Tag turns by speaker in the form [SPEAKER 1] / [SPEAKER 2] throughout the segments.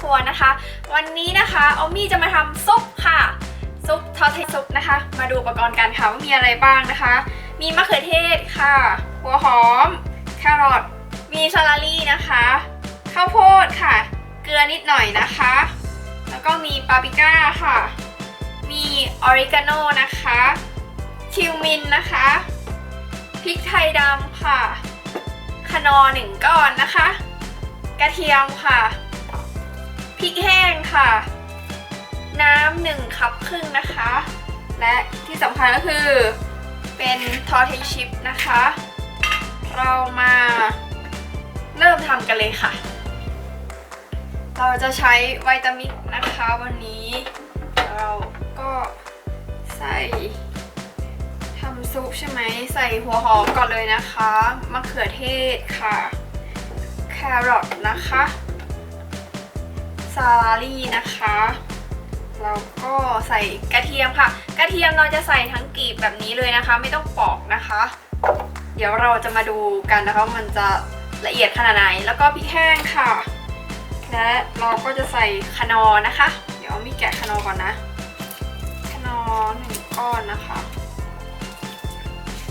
[SPEAKER 1] ครัวนะคะ วันนี้นะคะออมมี่จะมาทำซุปค่ะซุปทอดไทซุปนะคะ มาดูอุปกรณ์กันค่ะว่ามีอะไรบ้างนะคะ มีมะเขือเทศค่ะ หัวหอม แครอทมีซาลารี่นะคะข้าวโพดค่ะ เกลือนิดหน่อยนะคะ แล้วก็มีปาปริก้าค่ะ มีออริกาโนนะคะคิวมินนะคะพริกไทยดำค่ะคนอหนึ่งก้อนนะคะ กระเทียมค่ะ พริกแห้งค่ะ น้ำหนึ่งคัพครึ่งนะคะ และที่สำคัญก็คือเป็นทอร์เทชิพนะคะ เรามาเริ่มทำกันเลยค่ะ เราจะใช้วิตามิกนะคะวันนี้ เราก็ใส่ทำซุปใช่ไหมใส่หัวหอมก่อนเลยนะคะมะเขือเทศค่ะ แครอทนะคะาลารี่นะคะแล้วก็ใส่กระเทียมค่ะ กระเทียมเราจะใส่ทั้งกลีบแบบนี้เลยนะคะ ไม่ต้องปอกนะคะ เดี๋ยวเราจะมาดูกันนะคะมันจะละเอียดขนาดไหน แล้วก็พริกแห้งค่ะ และเราก็จะใส่คนอนะคะ เดี๋ยวมีแกะคนอก่อนนะคนอหนึ่งก้อนนะคะ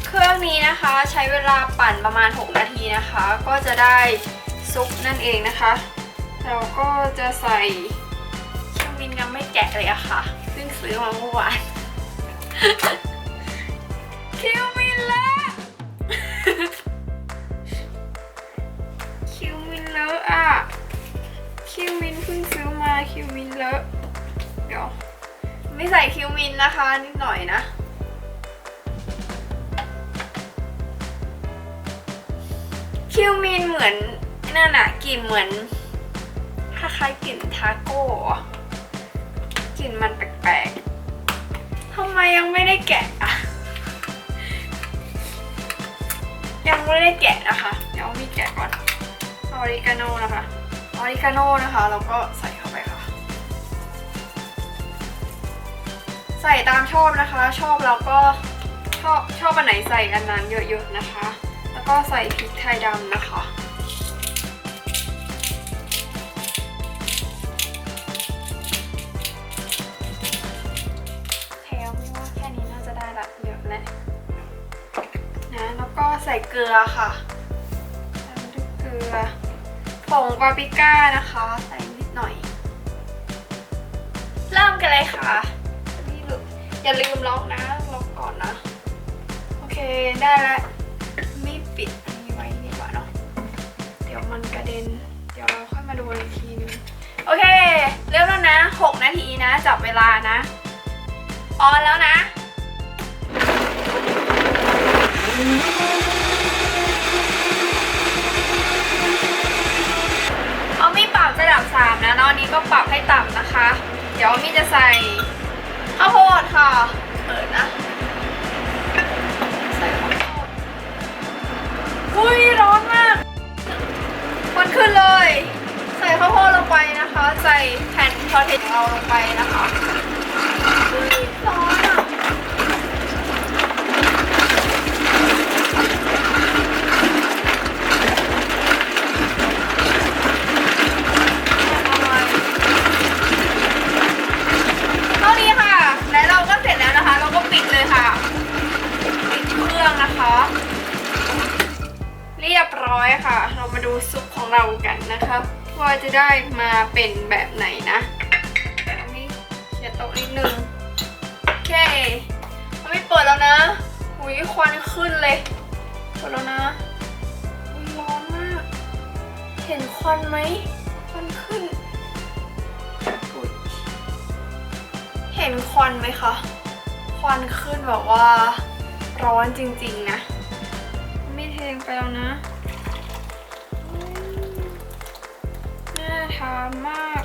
[SPEAKER 1] เครื่องนี้นะคะใช้เวลาปั่นประมาณ 6 นาทีนะคะ ก็จะได้ซุปนั่นเองนะคะ เราก็จะใส่คิวมินยังไม่แกะเลยอะค่ะเพิ่งซื้อมาเมื่อวานคิวมินละคิวมินเลอะอะคิวมินเพิ่งซื้อมาคิวมินเลอะเดี๋ยวไม่ใส่คิวมินนะคะนิดหน่อยนะคิวมินเหมือนนั่นอะกลิ่นเหมือน คล้ายๆกลิ่นทาโก้กลิ่นมันแปลกๆทำไมยังไม่ได้แกะอะยังไม่ได้แกะนะคะ เดี๋ยวมีแกะก่อนออริกาโนนะคะออริกาโนนะคะเราก็ใส่เข้าไปค่ะ ใส่ตามชอบนะคะ ชอบเราก็ชอบชอบอันไหนใส่อันนั้นเยอะๆนะคะ แล้วก็ใส่พริกไทยดำนะคะ เกลือค่ะตามด้วยเกลือผงปาปริก้านะคะ ใส่นิดหน่อย เริ่มกันเลยค่ะนี่ลูกอย่าลืมล็อกนะล็อกก่อนนะ โอเคได้แล้วไม่ปิดอันนี้ไว้ดีกว่าเนาะเดี๋ยวมันกระเด็น เดี๋ยวเราค่อยมาดูอีกทีนึงโอเค เริ่มแล้วนะ 6 นาทีนะ จับเวลานะออนแล้วนะ เดี๋ยวมี่จะใส่ข้าวโพดค่ะเปิดนะ ใส่ข้าวโพดอุ้ยร้อนมากควันขึ้นเลย ใส่ข้าวโพดลงไปนะคะ ใส่แผ่นพอเทนของเราลงไปนะคะอุ้ยร้อน ค่ะ เรามาดูซุปของเรากันนะคะ ว่าจะได้มาเป็นแบบไหนนะแต่ตรงนี้เคลียร์โต๊ะนิดนึง โอเคเราไม่เปิดแล้วนะหุยควันขึ้นเลยเปิดแล้วนะอุ๊ยร้อนมาก เห็นควันไหมควันขึ้น เห็นควันไหมคะ ควันขึ้นแบบว่าร้อนจริงๆนะ ไม่เทงไปแล้วนะ น่าทานมาก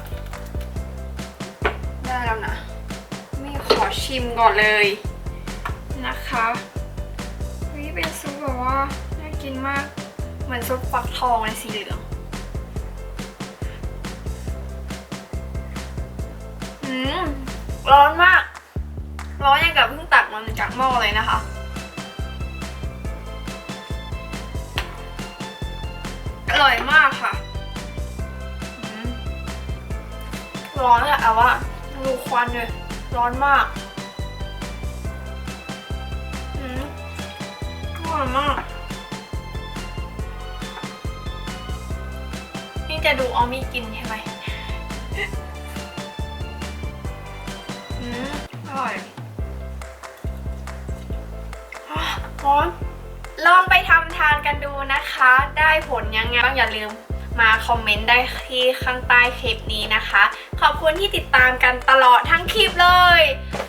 [SPEAKER 1] ได้แล้วนะไม่ขอชิมก่อนเลยนะคะวิเป็นซุปแบบว่าน่ากินมาก เหมือนซุปฟักทองในสีเหลืองอืมร้อนมาก ร้อนอย่างกับเพิ่งตักมันจากหม้อเลยนะคะอร่อยมากค่ะ ร้อนอะแต่ว่าดูควันเลยร้อนมากอืมอร่อยมาก นี่จะดูออมมี่กินใช่ไหมอืมอร่อยร้อนลองไปทำทานกันดูนะคะ ได้ผลยังไงบ้างอย่าลืม มาคอมเมนต์ได้ที่ข้างใต้คลิปนี้นะคะ ขอบคุณที่ติดตามกันตลอดทั้งคลิปเลย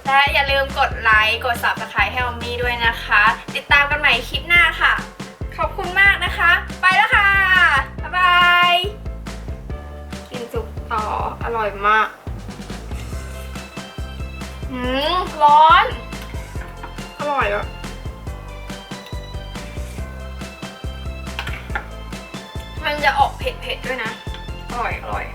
[SPEAKER 1] และอย่าลืมกดไลค์กด subscribe ให้ออมมี่ด้วยนะคะ ติดตามกันใหม่คลิปหน้าค่ะ ขอบคุณมากนะคะ ไปแล้วค่ะ บ๊ายบาย กินสุกต่ออร่อยมากหืมร้อน อร่อยอะ มันจะออกเผ็ดๆด้วยนะ อร่อยอร่อย